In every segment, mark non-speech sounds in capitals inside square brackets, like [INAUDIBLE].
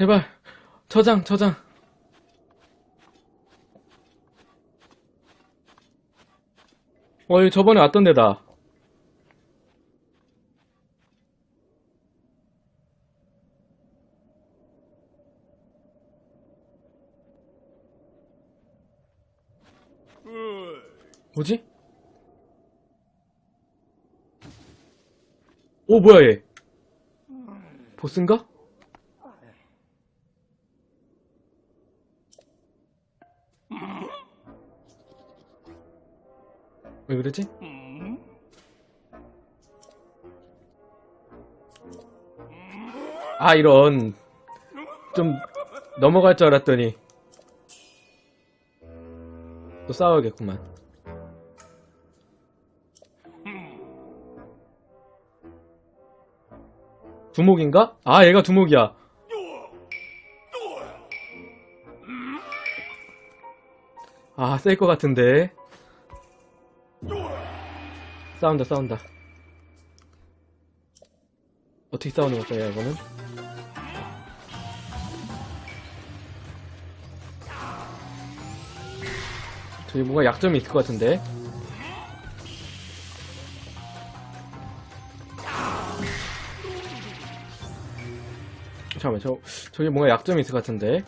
제발 저장 저장 어 여기 저번에 왔던 데다 뭐지? 오 뭐야 얘 보스인가? 왜 그러지? 아 이런. 좀 넘어갈 줄 알았더니. 또 싸워야겠구만. 두목인가? 아 얘가 두목이야. 아셀것 같은데 싸운다 싸운다. 어떻게 싸우는 거야 이거는? 저기 뭔가 약점이 있을 것 같은데? 잠깐만 저 저기 뭔가 약점이 있을 것 같은데?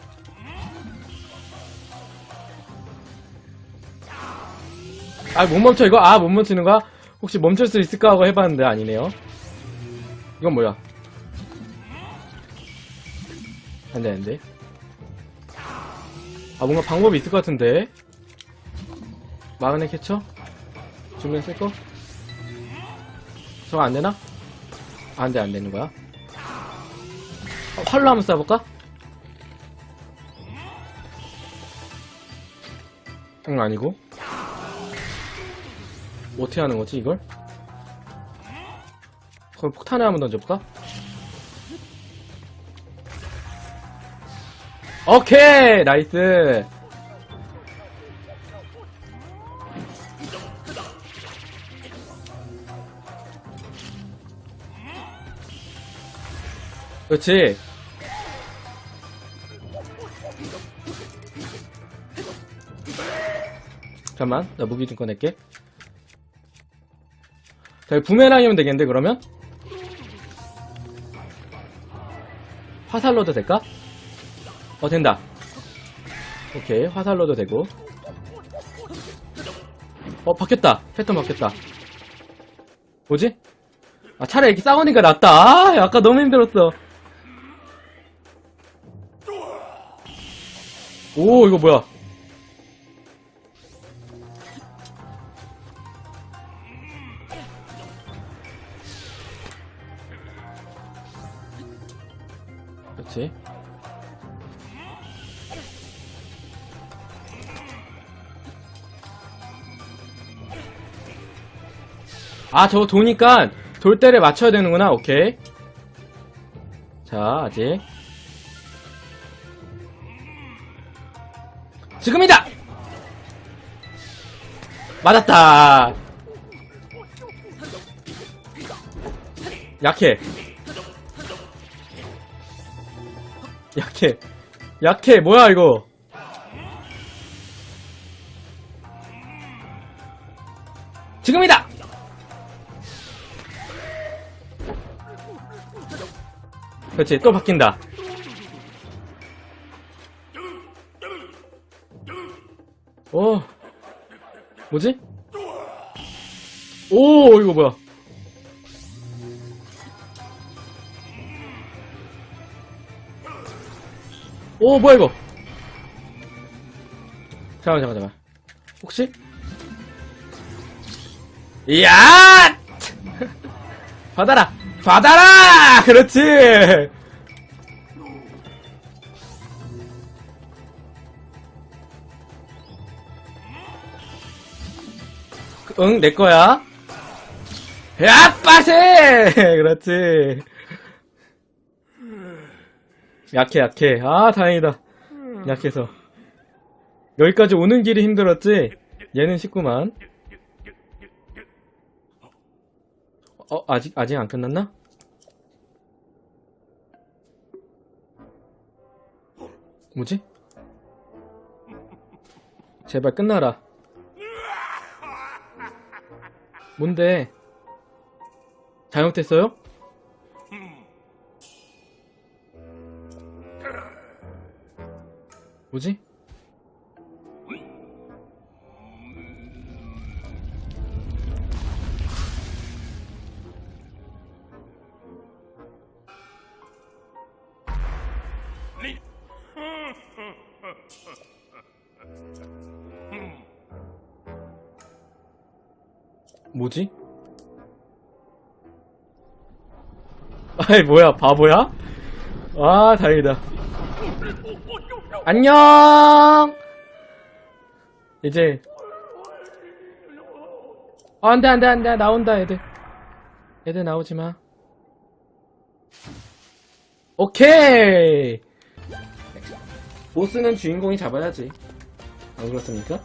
아 못 멈춰 이거? 아 못 멈추는 거야 혹시 멈출 수 있을까 하고 해봤는데 아니네요. 이건 뭐야? 안돼 안돼 아 뭔가 방법이 있을 것 같은데? 마그네 캐쳐? 주면 쓸 거? 저거 안 되나? 안돼 안 되는 거야? 어, 활로 한번 쏴볼까? 응 아니고 어떻게 하는 거지 이걸? 거기 폭탄을 한번 던져볼까? 오케이 나이스 그렇지 잠깐만 나 무기 좀 꺼낼게 자 부메랑이면 되겠는데 그러면? 화살로도 될까? 어 된다. 오케이 화살로도 되고. 어 바뀌었다. 패턴 바뀌었다. 뭐지? 아 차라리 이렇게 싸우니까 낫다. 아 아까 너무 힘들었어. 오 이거 뭐야 그렇지? 아 저거 도니까 돌대를 맞춰야 되는구나. 오케이. 자 아직. 지금이다! 맞았다. 약해 약해. 약해. 뭐야 이거? 지금이다! 그렇지 또 바뀐다. 오 뭐지? 오 이거 뭐야 오 뭐야 이거? 잠깐만 잠깐만 잠깐만. 혹시? 이야! [LAUGHS] 받아라! 받아라! 그렇지! 응 내 거야? 야 빠세! [LAUGHS] 그렇지 약해 약해 아 다행이다 약해서 여기까지 오는 길이 힘들었지 얘는 쉽구만 어 아직 아직 안 끝났나? 뭐지? 제발 끝나라. 뭔데? 잘못했어요? 뭐지? 뭐지? 아이 뭐야 바보야? 아 다행이다 안녕. 이제. 아, 안돼 안 돼 안 돼. 나온다 애들. 애들 나오지 마. 오케이. 보스는 주인공이 잡아야지. 안 그렇습니까?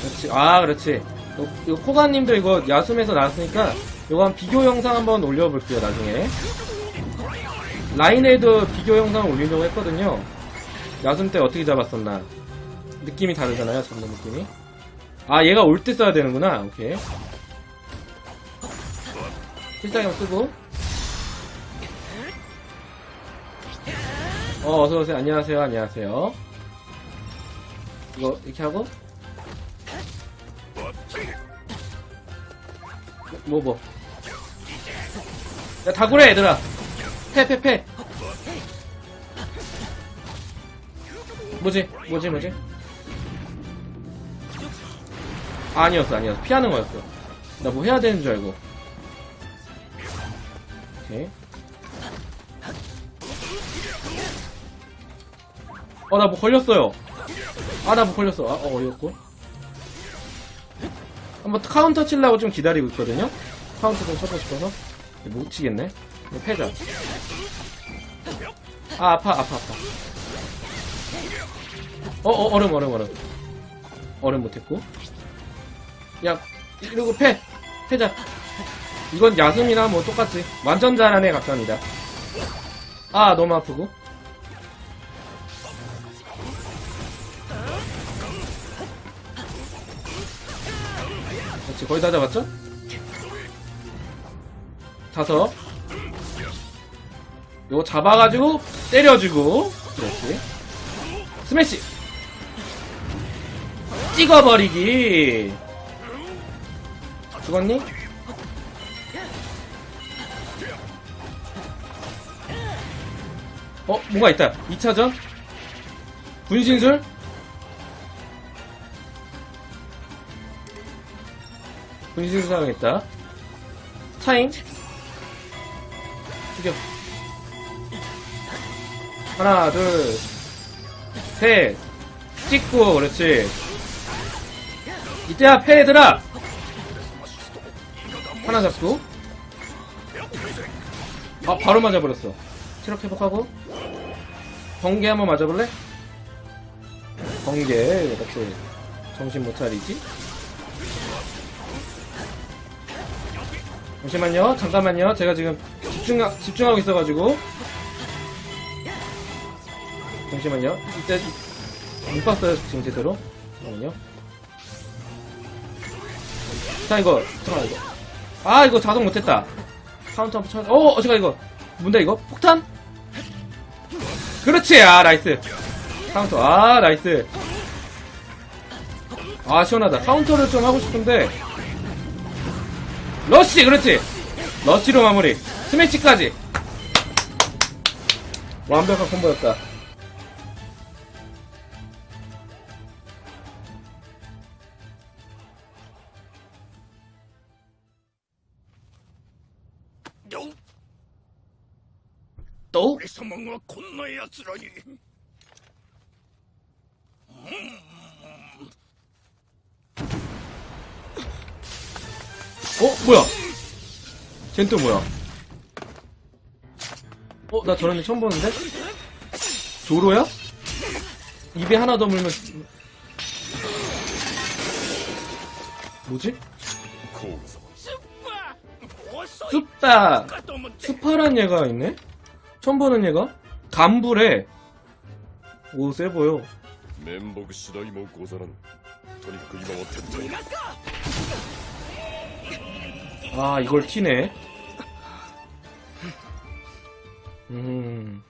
그렇지. 아, 그렇지. 요, 요 코가님도 이거 야숨에서 나왔으니까 요거 한 비교 영상 한번 올려볼게요, 나중에. 라인에도 비교 영상 올리려고 했거든요. 야숨 때 어떻게 잡았었나. 느낌이 다르잖아요, 잡는 느낌이. 아, 얘가 올 때 써야 되는구나. 오케이. 필살경 쓰고. 어, 어서오세요. 안녕하세요. 안녕하세요. 이거 이렇게 하고. 뭐 뭐. 야 다구래 얘들아. 패패 패. 뭐지? 뭐지 뭐지? 아니었어 아니었어 피하는 거였어. 나 뭐 해야 되는 줄 알고. 오케이. 어나 뭐 걸렸어요. 아 나 뭐 걸렸어. 아 어, 어이없고. 한번 카운터 치려고 좀 기다리고 있거든요? 카운터 좀 쳐보고 싶어서. 못 치겠네. 이거 패자. 아, 아파, 아파, 아파. 어, 어, 얼음, 얼음, 얼음. 얼음 못했고. 야, 이러고 패! 패자. 이건 야숨이나 뭐 똑같지. 완전 잘하네, 각성이다. 아, 너무 아프고. 그렇지 거의 다 잡았죠? 자서 요거 잡아가지고 때려주고. 그렇지. 스매시. 찍어버리기. 죽었니? 어 뭐가 있다. 2차전? 분신술 분신술 사용했다. 차잉 죽여 하나 둘 셋. 찍고 그렇지. 이때야 패 얘들아! 하나 잡고. 아 바로 맞아버렸어. 체력 회복하고. 번개 한번 맞아볼래? 번개 이렇게 정신 못 차리지? 잠시만요. 잠깐만요. 제가 지금 집중, 집중하고 있어가지고. 잠시만요. 이때, 못 봤어요. 지금 제대로. 잠깐만요. 자, 이거. 잠깐만, 이거. 아, 이거 자동 못했다. 카운터 한번 쳐. 어, 어제가 이거. 뭔데, 이거? 폭탄? 그렇지! 아, 나이스. 카운터. 아, 나이스. 아, 시원하다. 카운터를 좀 하고 싶은데. 러쉬 그렇지 러쉬로 마무리 스매시까지 완벽한 콤보였다 또? 俺様がこんな奴らに 어? 뭐야? 쟨 또 뭐야? 어? 나 저런 애 처음 보는데? 조로야? 입에 하나 더 물면 뭐지? スッパお 遅い 쑥다 かと思って 스파란 얘가 있네? 처음 보는 얘가? 간불에 오 세보여 面目次第もござらぬとにかく今は撤退 아 이걸 티네. 음